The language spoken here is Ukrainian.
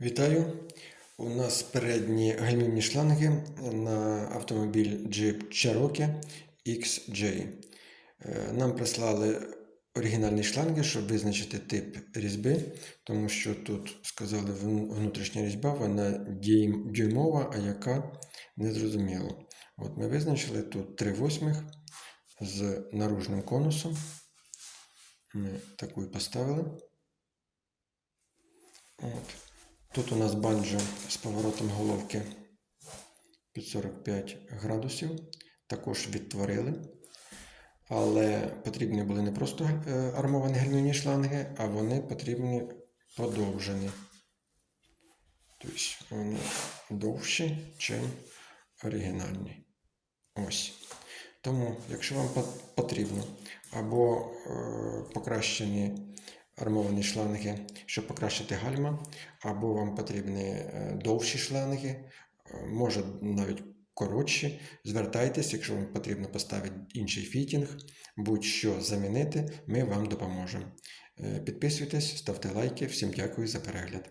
Вітаю! У нас передні гальмівні шланги на автомобіль Jeep Cherokee XJ. Е, Нам прислали оригінальні шланги, щоб визначити тип різьби, тому що тут сказали вн- внутрішня різьба, вона дюймова, а яка незрозуміло. От ми визначили тут 3 восьмих з наружним конусом. Ми таку і поставили. Тут у нас банджо з поворотом головки під 45 градусів. Також відтворили. Але потрібні були не просто е, армовані гальмівні шланги, а вони потрібні подовжені. Тобто вони довші, ніж оригінальні. Ось. Тому, якщо вам потрібно або е, покращені армовані шланги, щоб покращити гальма, або вам потрібні е, довші шланги, е, може навіть коротші, звертайтесь, якщо вам потрібно поставити інший фітінг, будь-що замінити, ми вам допоможемо. Е, Підписуйтесь, ставте лайки. Всім дякую за перегляд.